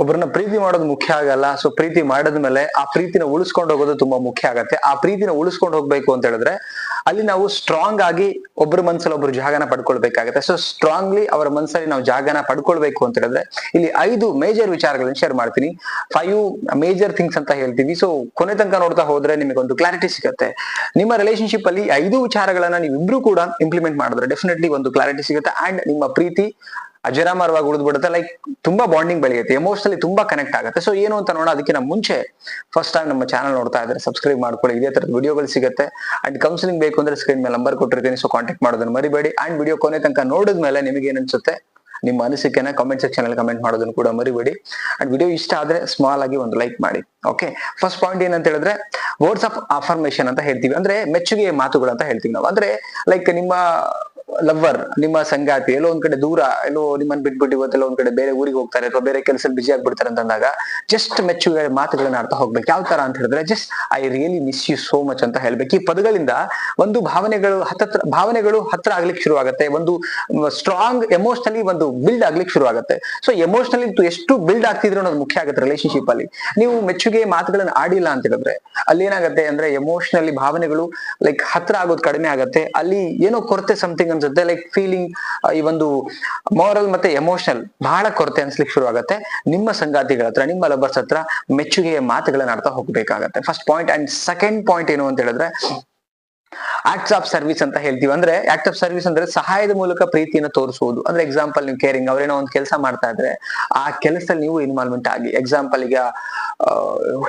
ಒಬ್ಬರನ್ನ ಪ್ರೀತಿ ಮಾಡೋದು ಮುಖ್ಯ ಆಗಲ್ಲ. ಸೊ ಪ್ರೀತಿ ಮಾಡಿದ್ಮೇಲೆ ಆ ಪ್ರೀತಿನ ಉಳಿಸ್ಕೊಂಡು ಹೋಗೋದು ತುಂಬಾ ಮುಖ್ಯ ಆಗತ್ತೆ. ಆ ಪ್ರೀತಿನ ಉಳಿಸ್ಕೊಂಡು ಹೋಗ್ಬೇಕು ಅಂತ ಹೇಳಿದ್ರೆ ಅಲ್ಲಿ ನಾವು ಸ್ಟ್ರಾಂಗ್ ಆಗಿ ಒಬ್ಬರ ಮನ್ಸಲ್ಲಿ ಒಬ್ರು ಜಾಗನ ಪಡ್ಕೊಳ್ಬೇಕಾಗತ್ತೆ. ಸೊ ಸ್ಟ್ರಾಂಗ್ಲಿ ಅವರ ಮನ್ಸಲ್ಲಿ ನಾವು ಜಾಗನ ಪಡ್ಕೊಳ್ಬೇಕು ಅಂತ ಹೇಳಿದ್ರೆ ಇಲ್ಲಿ ಐದು ಮೇಜರ್ ವಿಚಾರಗಳನ್ನ ಶೇರ್ ಮಾಡ್ತೀನಿ. ಫೈವ್ ಮೇಜರ್ ಥಿಂಗ್ಸ್ ಅಂತ ಹೇಳ್ತೀವಿ ಸೊ ಕೊನೆ ತನಕ ನೋಡ್ತಾ ಹೋದ್ರೆ ನಿಮಗೆ ಒಂದು ಕ್ಲಾರಿಟಿ ಸಿಗುತ್ತೆ. ನಿಮ್ಮ ರಿಲೇಶನ್ಶಿಪ್ ಅಲ್ಲಿ ಐದು ವಿಚಾರಗಳನ್ನ ನೀವಿಬ್ರು ಕೂಡ ಇಂಪ್ಲಿಮೆಂಟ್ ಮಾಡಿದ್ರೆ ಡೆಫಿನೆಟ್ಲಿ ಒಂದು ಕ್ಲಾರಿಟಿ ಸಿಗುತ್ತೆ. ಅಂಡ್ ನಿಮ್ಮ ಪ್ರೀತಿ ಅಜರಾಮರವಾಗಿ ಉಳಿದ್ಬಿಡುತ್ತೆ ಲೈಕ್ ತುಂಬಾ ಬಾಂಡಿಂಗ್ ಬೆಳೆಯುತ್ತೆ ಎಮೋಷನಲಿ ತುಂಬಾ ಕನೆಕ್ಟ್ ಆಗುತ್ತೆ. ಸೊ ಏನು ಅಂತ ನೋಡೋಣ. ಅದಕ್ಕಿಂತ ಮುಂಚೆ ಫಸ್ಟ್ ಟೈಮ್ ನಮ್ಮ ಚಾನಲ್ ನೋಡ್ತಾ ಇದ್ರೆ ಸಬ್ಸ್ಕ್ರೈಬ್ ಮಾಡ್ಕೊಳ್ಳಿ. ಇದೇ ತರದ ವಿಡಿಯೋಗಳು ಸಿಗುತ್ತೆ. ಅಂಡ್ ಕೌನ್ಸಿಲಿಂಗ್ ಬೇಕು ಅಂದ್ರೆ ಸ್ಕ್ರೀನ್ ಮೇಲೆ ನಂಬರ್ ಕೊಟ್ಟಿರ್ತೀನಿ. ಸೊ ಕಾಂಟ್ಯಾಕ್ಟ್ ಮಾಡೋದನ್ನ ಮರಿಬೇಡಿ. ಅಂಡ್ ವಿಡಿಯೋ ಕೊನೆ ತನಕ ನೋಡಿದ ಮೇಲೆ ನಿಮಗೆ ಏನನ್ಸುತ್ತೆ ನಿಮ್ಮ ಅನಿಸಿಕೆನ ಕಾಮೆಂಟ್ ಸೆಕ್ಷನ್ ಅಲ್ಲಿ ಕಮೆಂಟ್ ಮಾಡೋದನ್ನು ಕೂಡ ಮರಿಬೇಡಿ. ಅಂಡ್ ವಿಡಿಯೋ ಇಷ್ಟ ಆದ್ರೆ ಸ್ಮಾಲ್ ಆಗಿ ಒಂದು ಲೈಕ್ ಮಾಡಿ. ಓಕೆ ಫಸ್ಟ್ ಪಾಯಿಂಟ್ ಏನಂತ ಹೇಳಿದ್ರೆ ವರ್ಡ್ಸ್ ಆಫ್ ಅಫರ್ಮೇಶನ್ ಅಂತ ಹೇಳ್ತೀವಿ. ಅಂದ್ರೆ ಮೆಚ್ಚುಗೆ ಮಾತುಗಳು ಅಂತ ಹೇಳ್ತೀವಿ ನಾವು. ಅಂದ್ರೆ ಲೈಕ್ ನಿಮ್ಮ ಲವ್ವರ್ ನಿಮ್ಮ ಸಂಗಾತಿ, ಎಲ್ಲೋ ಒಂದ್ ಕಡೆ ದೂರ, ಎಲ್ಲೋ ನಿಮ್ಮನ್ನ ಬಿಟ್ಬಿಟ್ಟು ಇವತ್ತೆಲ್ಲೋ ಒಂದ್ ಕಡೆ ಬೇರೆ ಊರಿಗೆ ಹೋಗ್ತಾರೆ, ಅಥವಾ ಬೇರೆ ಕೆಲಸದಲ್ಲಿ ಬಿಜಿ ಆಗ್ಬಿಡ್ತಾರೆ ಅಂತಂದಾಗ ಜಸ್ಟ್ ಮೆಚ್ಚುಗೆ ಮಾತುಗಳನ್ನ ಅರ್ಥ ಹೋಗ್ಬೇಕು. ಯಾವ ತರ ಅಂತ ಹೇಳಿದ್ರೆ just I really miss you so much ಅಂತ ಹೇಳ್ಬೇಕು. ಈ ಪದಗಳಿಂದ ಒಂದು ಭಾವನೆಗಳು ಹತ್ತತ್ರ, ಭಾವನೆಗಳು ಹತ್ರ ಆಗ್ಲಿಕ್ಕೆ ಶುರು ಆಗುತ್ತೆ ಒಂದು ಸ್ಟ್ರಾಂಗ್ ಎಮೋಷನಲಿ ಒಂದು ಬಿಲ್ಡ್ ಆಗ್ಲಿಕ್ಕೆ ಶುರು ಆಗುತ್ತೆ ಸೊ ಎಮೋಷನಲಿ ಎಷ್ಟು ಬಿಲ್ಡ್ ಆಗ್ತಿದ್ರು ಅನ್ನೋದು ಮುಖ್ಯ ಆಗುತ್ತೆ ರಿಲೇಶನ್ಶಿಪ್ ಅಲ್ಲಿ. ನೀವು ಮೆಚ್ಚುಗೆ ಮಾತುಗಳನ್ನ ಆಡಿಲ್ಲ ಅಂತ ಹೇಳಿದ್ರೆ, ಅಲ್ಲಿ ಏನಾಗುತ್ತೆ ಅಂದ್ರೆ ಎಮೋಷನಲಿ ಭಾವನೆಗಳು ಲೈಕ್ ಹತ್ರ ಆಗೋದು ಕಡಿಮೆ ಆಗುತ್ತೆ. ಅಲ್ಲಿ ಏನೋ ಕೊರತೆ ಸಮಥಿಂಗ್ ಅನ್ಸುತ್ತೆ. ಲೈಕ್ ಫೀಲಿಂಗ್ ಈ ಒಂದು ಮಾರಲ್ ಮತ್ತೆ ಎಮೋಷನಲ್ ಬಹಳ ಕೊರತೆ ಅನ್ಸ್ಲಿಕ್ಕೆ ಶುರು ಆಗುತ್ತೆ ನಿಮ್ಮ ಸಂಗಾತಿಗಳ ಹತ್ರ, ನಿಮ್ಮ ಲಬರ್ಸ್ ಹತ್ರ ಮೆಚ್ಚುಗೆಯ ಮಾತುಗಳನ್ನ ಆಡ್ತಾ ಹೋಗ್ಬೇಕಾಗತ್ತೆ. First point and second point ಏನು ಅಂತ ಹೇಳಿದ್ರೆ ಆಕ್ಟ್ಸ್ ಆಫ್ ಸರ್ವಿಸ್ ಅಂತ ಹೇಳ್ತೀವಿ. ಅಂದ್ರೆ ಆಕ್ಟ್ ಆಫ್ ಸರ್ವಿಸ್ ಅಂದ್ರೆ ಸಹಾಯದ ಮೂಲಕ ಪ್ರೀತಿಯನ್ನು ತೋರಿಸುವುದು. ಅಂದ್ರೆ ಎಕ್ಸಾಂಪಲ್ ನೀವು ಕೇರಿಂಗ್ ಅವರೇನೋ ಒಂದು ಕೆಲಸ ಮಾಡ್ತಾ ಇದ್ರೆ, ಆ ಕೆಲಸದಲ್ಲಿ ನೀವು ಇನ್ವಾಲ್ವ್ಮೆಂಟ್ ಆಗಿ ಎಕ್ಸಾಂಪಲ್ ಈಗ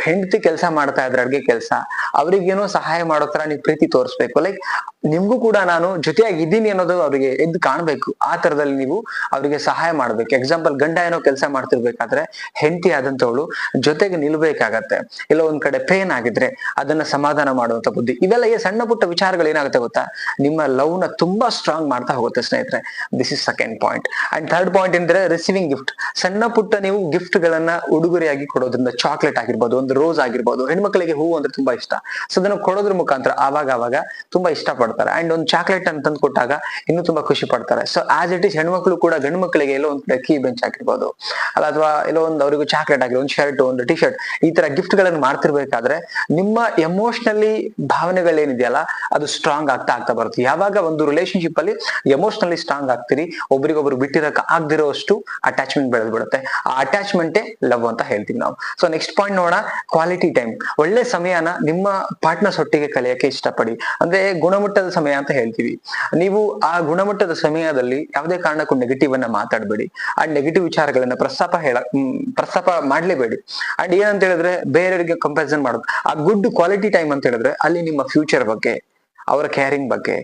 ಹೆಂಡತಿ ಕೆಲಸ ಮಾಡ್ತಾ ಇದ್ರೆ ಅಡ್ಗೆ ಕೆಲಸ, ಅವ್ರಿಗೇನೋ ಸಹಾಯ ಮಾಡೋ ತರ ನೀವು ಪ್ರೀತಿ ತೋರಿಸ್ಬೇಕು. ಲೈಕ್ ನಿಮ್ಗೂ ಕೂಡ ನಾನು ಜೊತೆಯಾಗಿ ಇದ್ದೀನಿ ಅನ್ನೋದು ಅವ್ರಿಗೆ ಎದ್ದು ಕಾಣ್ಬೇಕು. ಆ ತರದಲ್ಲಿ ನೀವು ಅವ್ರಿಗೆ ಸಹಾಯ ಮಾಡ್ಬೇಕು. ಎಕ್ಸಾಂಪಲ್ ಗಂಡ ಏನೋ ಕೆಲಸ ಮಾಡ್ತಿರ್ಬೇಕಾದ್ರೆ ಹೆಂಡತಿ ಆದಂತವಳು ಜೊತೆಗೆ ನಿಲ್ಬೇಕಾಗತ್ತೆ. ಇಲ್ಲ ಒಂದ್ ಕಡೆ ಪೇನ್ ಆಗಿದ್ರೆ ಅದನ್ನ ಸಮಾಧಾನ ಮಾಡುವಂತ ಬುದ್ಧಿ. ಇವೆಲ್ಲ ಈ ಸಣ್ಣ ಪುಟ್ಟ ವಿಚಾರಗಳು ಏನಾಗುತ್ತೆ ಗೊತ್ತಾ? ನಿಮ್ಮ ಲವ್ನ ತುಂಬಾ ಸ್ಟ್ರಾಂಗ್ ಮಾಡ್ತಾ ಹೋಗುತ್ತೆ ಸ್ನೇಹಿತರೆ. This is second point and third point ಅಂದ್ರೆ ರಿಸೀವಿಂಗ್ ಗಿಫ್ಟ್ ಸಣ್ಣ ಪುಟ್ಟ ನೀವು ಗಿಫ್ಟ್ ಗಳನ್ನ ಉಡುಗೊರೆಯಾಗಿ ಕೊಡೋದ್ರಿಂದ ಚಾಕ್ಲೇಟ್ ಆಗಿರ್ಬೋದು, ಒಂದು ರೋಸ್ ಆಗಿರ್ಬೋದು, ಹೆಣ್ಮಕ್ಳಿಗೆ ಹೂವು ಅಂದ್ರೆ ತುಂಬಾ ಇಷ್ಟ. ಸೊ ಅದನ್ನ ಕೊಡೋದ್ರ ಮುಖಾಂತರ ಆವಾಗ ಆವಾಗ ತುಂಬಾ ಇಷ್ಟ ಪಡ್ತಾರೆ ಅಂಡ್ ಒಂದು ಚಾಕ್ಲೇಟ್ ಅಂತ ತಂದು ಕೊಟ್ಟಾಗ ಇನ್ನು ತುಂಬಾ ಖುಷಿ ಪಡ್ತಾರೆ. ಸೊ ಆಸ್ ಇಟ್ ಇಸ್ ಹೆಣ್ಮಕ್ಳು ಕೂಡ ಗಂಡು ಮಕ್ಕಳಿಗೆ ಎಲ್ಲೋ ಒಂದು ಕಡೆ ಕೀ ಬೆಂಚ್ ಆಗಿರ್ಬೋದು ಅಲ್ಲ, ಅಥವಾ ಎಲ್ಲೋ ಒಂದು ಅವರಿಗೂ ಚಾಕ್ಲೇಟ್ ಆಗಲಿ, ಒಂದು ಶರ್ಟ್ ಒಂದು ಟಿ ಶರ್ಟ್ ಈ ತರ ಗಿಫ್ಟ್ಗಳನ್ನು ಮಾಡ್ತಿರ್ಬೇಕಾದ್ರೆ ನಿಮ್ಮ ಎಮೋಷನಲಿ ಭಾವನೆಗಳೇನಿದೆಯಲ್ಲ, ಅದು ಸ್ಟ್ರಾಂಗ್ ಆಗ್ತಾ ಆಗ್ತಾ ಬರುತ್ತೆ. ಯಾವಾಗ ಒಂದು ರಿಲೇಶನ್ಶಿಪ್ ಅಲ್ಲಿ ಎಮೋಷನಲಿ ಸ್ಟ್ರಾಂಗ್ ಆಗ್ತೀರಿ, ಒಬ್ರಿಗೊಬ್ರು ಬಿಟ್ಟಿರಕ್ಕೆ ಆಗದಿರೋ ಅಷ್ಟು ಅಟ್ಯಾಚ್ಮೆಂಟ್ ಬೆಳೆದ್ ಬಿಡುತ್ತೆ. ಆ ಅಟ್ಯಾಚ್ಮೆಂಟೇ ಲವ್ ಅಂತ ಹೇಳ್ತೀವಿ ನಾವು. ಸೊ ನೆಕ್ಸ್ಟ್ ಪಾಯಿಂಟ್ ನೋಡೋಣ ಕ್ವಾಲಿಟಿ ಟೈಮ್ ಒಳ್ಳೆ ಸಮಯನ ನಿಮ್ಮ ಪಾರ್ಟ್ನರ್ಸ್ ಒಟ್ಟಿಗೆ ಕಲಿಯಕ್ಕೆ ಇಷ್ಟಪಡಿ. ಅಂದ್ರೆ ಗುಣಮಟ್ಟದ ಸಮಯ ಅಂತ ಹೇಳ್ತೀವಿ. ನೀವು ಆ ಗುಣಮಟ್ಟದ ಸಮಯದಲ್ಲಿ ಯಾವುದೇ ಕಾರಣಕ್ಕೂ ನೆಗೆಟಿವ್ ಅನ್ನ ಮಾತಾಡಬೇಡಿ. ಆ ನೆಗೆಟಿವ್ ವಿಚಾರಗಳನ್ನ ಪ್ರಸ್ತಾಪ ಹೇಳ ಪ್ರಸ್ತಾಪ ಮಾಡ್ಲೇಬೇಡಿ. ಅಂಡ್ ಏನಂತ ಹೇಳಿದ್ರೆ ಬೇರೆಯವರಿಗೆ ಕಂಪ್ಯಾರಿಸನ್ ಮಾಡೋದು ಆ ಗುಡ್ ಕ್ವಾಲಿಟಿ ಟೈಮ್ ಅಂತ ಹೇಳಿದ್ರೆ ಅಲ್ಲಿ ನಿಮ್ಮ ಫ್ಯೂಚರ್ ಬಗ್ಗೆ, ಅವರ ಕೇರಿಂಗ್ ಬಗ್ಗೆ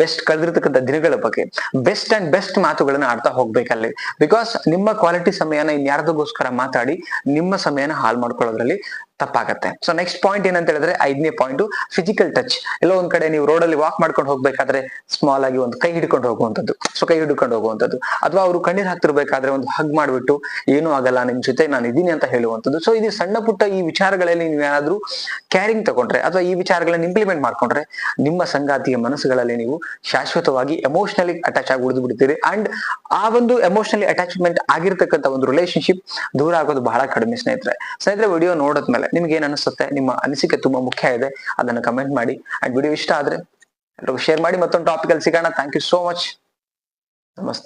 ಬೆಸ್ಟ್ ಕಳೆದಿರ್ತಕ್ಕಂಥ ದಿನಗಳ ಬಗ್ಗೆ ಬೆಸ್ಟ್ ಅಂಡ್ ಬೆಸ್ಟ್ ಮಾತುಗಳನ್ನ ಆಡ್ತಾ ಹೋಗ್ಬೇಕಲ್ಲಿ. ಬಿಕಾಸ್ ನಿಮ್ಮ ಕ್ವಾಲಿಟಿ ಸಮಯನ ಇನ್ಯಾರ್ದಗೋಸ್ಕರ ಮಾತಾಡಿ, ನಿಮ್ಮ ಸಮಯನ ಹಾಳು ಮಾಡ್ಕೊಳ್ಳೋದ್ರಲ್ಲಿ ತಪ್ಪಾಗತ್ತೆ. ಸೊ ನೆಕ್ಸ್ಟ್ ಪಾಯಿಂಟ್ ಏನಂತ ಹೇಳಿದ್ರೆ, ಐದನೇ ಪಾಯಿಂಟ್ ಫಿಸಿಕಲ್ ಟಚ್ ಎಲ್ಲೋ ಒಂದ್ ಕಡೆ ನೀವು ರೋಡಲ್ಲಿ ವಾಕ್ ಮಾಡ್ಕೊಂಡು ಹೋಗ್ಬೇಕಾದ್ರೆ ಸ್ಮಾಲ್ ಆಗಿ ಒಂದು ಕೈ ಹಿಡ್ಕೊಂಡು ಹೋಗುವಂತದ್ದು ಸೊ ಕೈ ಹಿಡ್ಕೊಂಡು ಹೋಗುವಂಥದ್ದು. ಅಥವಾ ಅವರು ಕಣ್ಣೀರ್ ಹಾಕ್ತಿರ್ಬೇಕಾದ್ರೆ ಒಂದು ಹಗ್ ಮಾಡ್ಬಿಟ್ಟು, ಏನೂ ಆಗಲ್ಲ, ನಿಮ್ ಜೊತೆ ನಾನು ಇದೀನಿ ಅಂತ ಹೇಳುವಂತದ್ದು ಸೊ ಇದು ಸಣ್ಣ ಪುಟ್ಟ ಈ ವಿಚಾರಗಳಲ್ಲಿ ನೀವು ಏನಾದ್ರೂ ಕ್ಯಾರಿಂಗ್ ತಗೊಂಡ್ರೆ, ಅಥವಾ ಈ ವಿಚಾರಗಳನ್ನ ಇಂಪ್ಲಿಮೆಂಟ್ ಮಾಡ್ಕೊಂಡ್ರೆ, ನಿಮ್ಮ ಸಂಗಾತಿಯ ಮನಸ್ಸುಗಳಲ್ಲಿ ನೀವು ಶಾಶ್ವತವಾಗಿ ಎಮೋಷನಲಿ ಅಟ್ಯಾಚ್ ಆಗಿ ಉಳಿದು ಬಿಡ್ತೀರಿ. ಅಂಡ್ ಆ ಒಂದು ಎಮೋಷನಲಿ ಅಟ್ಯಾಚ್ಮೆಂಟ್ ಆಗಿರ್ತಕ್ಕಂಥ ಒಂದು ರಿಲೇಶನ್ಶಿಪ್ ದೂರ ಆಗೋದು ಬಹಳ ಕಡಿಮೆ, ಸ್ನೇಹಿತರೆ. ಸ್ನೇಹಿತರೆ ವಿಡಿಯೋ ನೋಡಿದ್ಮೇಲೆ ನಿಮ್ಗೆ ಏನ್ ಅನಿಸುತ್ತೆ? ನಿಮ್ಮ ಅನಿಸಿಕೆ ತುಂಬಾ ಮುಖ್ಯ ಇದೆ. ಅದನ್ನ ಕಮೆಂಟ್ ಮಾಡಿ. ಅಂಡ್ ವಿಡಿಯೋ ಇಷ್ಟ ಆದ್ರೆ ಶೇರ್ ಮಾಡಿ ಮತ್ತೊಂದು ಟಾಪಿಕ್ ಅಲ್ಲಿ ಸಿಗೋಣ. ಥ್ಯಾಂಕ್ ಯು ಸೋ ಮಚ್ ನಮಸ್ತೆ.